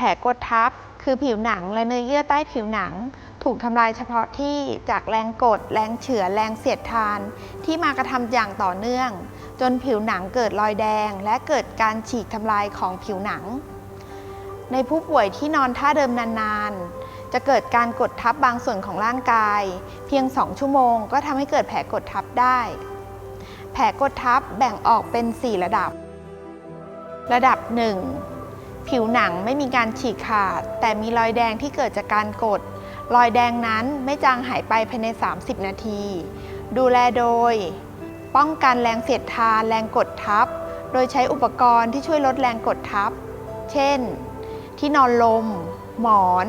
แผลกดทับ คือผิวหนังและเนื้อเยื่อใต้ผิวหนัง ถูกทำลายเฉพาะที่จากแรงกด แรงเฉือนแรงเสียดทาน ที่มากระทำอย่างต่อเนื่อง จนผิวหนังเกิดรอยแดง และเกิดการฉีกทำลายของผิวหนัง ในผู้ป่วยที่นอนท่าเดิมนานๆ จะเกิดการกดทับบางส่วนของร่างกาย เพียง 2 ชั่วโมง ก็ทำให้เกิดแผลกดทับได้แผลกดทับแบ่งออกเป็น 4 ระดับ ระดับ 1 ผิวหนังไม่มีการฉีกขาด แต่มีรอยแดงที่เกิดจากการกด รอยแดงนั้นไม่จางหายไปภายใน 30 นาที ดูแลโดย ป้องกันแรงเสียดทานแรงกดทับ โดยใช้อุปกรณ์ที่ช่วยลดแรงกดทับ เช่น ที่นอนลม หมอน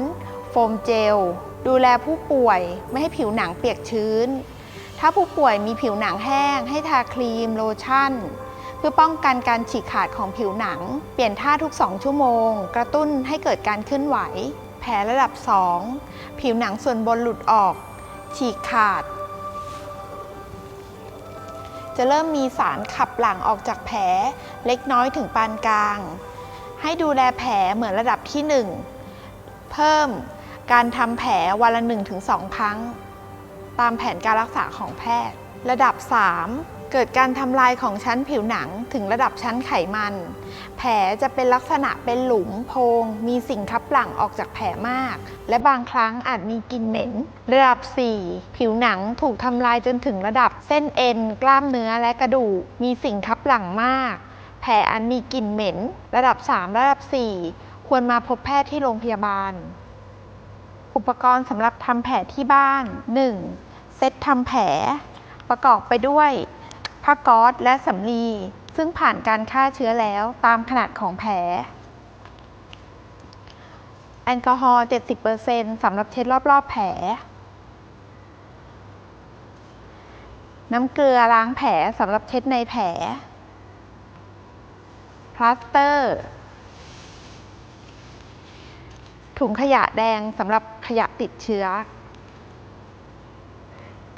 โฟมเจล ดูแลผู้ป่วยไม่ให้ผิวหนังเปียกชื้น ถ้าผู้ป่วยมีผิวหนังแห้ง ให้ทาครีมโลชั่น เพื่อป้องกันการฉีกขาดของผิวหนัง เปลี่ยนท่าทุก 2 ชั่วโมง กระตุ้นให้เกิดการเคลื่อนไหว แผลระดับ 2 ผิวหนังส่วนบนหลุดออก ฉีกขาด จะเริ่มมีสารขับหลั่งออกจากแผลเล็กน้อยถึงปานกลาง ให้ดูแลแผลเหมือนระดับที่ 1 เพิ่มการทำแผลวันละ 1-2 ครั้ง ตามแผนการรักษาของแพทย์ ระดับ 3 เกิดการทำลายของชั้นผิวหนังถึงระดับชั้นไขมัน แผลจะเป็นลักษณะเป็นหลุมโพง มีสิ่งคับหลั่งออกจากแผลมาก และบางครั้งอาจมีกลิ่นเหม็น ระดับ 4 ผิวหนังถูกทำลายจนถึงระดับเส้นเอ็น กล้ามเนื้อและกระดูก มีสิ่งคับหลั่งมาก แผลอันมีกลิ่นเหม็น ระดับ 3 ระดับ 4 ควรมาพบแพทย์ที่โรงพยาบาล อุปกรณ์สำหรับทำแผลที่บ้าน 1. เซตทำแผล ประกอบไปด้วย ผ้าก๊อซและสำลี ซึ่งผ่านการฆ่าเชื้อแล้วตามขนาดของแผล แอลกอฮอล์ 70%สำหรับเช็ดรอบ ๆ แผล น้ำเกลือล้างแผลสำหรับเช็ดในแผล พลาสเตอร์ ถุงขยะแดงสำหรับขยะติดเชื้อ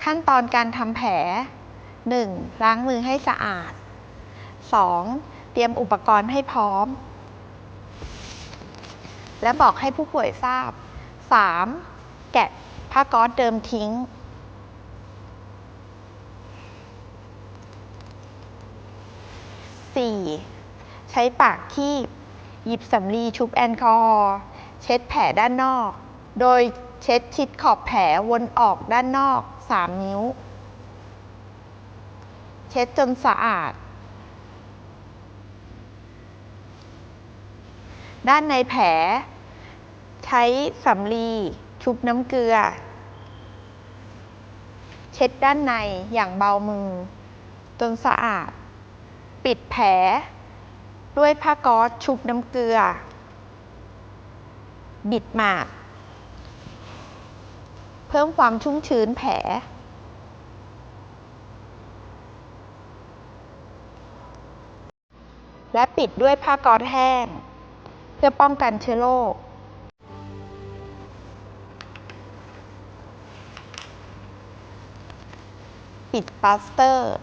ขั้นตอนการทำแผล 1. ล้างมือให้สะอาด 2. เตรียมอุปกรณ์ให้พร้อม และบอกให้ผู้ป่วยทราบ 3. แกะผ้าก๊อซเดิมทิ้ง 4. ใช้ปากคีบหยิบสำลีชุบแอลกอฮอล์เช็ดแผลด้านนอก โดยเช็ดชิดขอบแผลวนออกด้านนอก 3 นิ้ว เช็ดจนสะอาด ด้านในแผล ใช้สำลีชุบน้ำเกลือ เช็ดด้านในอย่างเบามือ จนสะอาด ปิดแผล ด้วยผ้าก๊อซชุบน้ำเกลือ บิดหมากเพิ่มความชุ่มชื้นแผล และปิดด้วยผ้าก๊อซแห้ง เพื่อป้องกันเชื้อโรคปิดปลาสเตอร์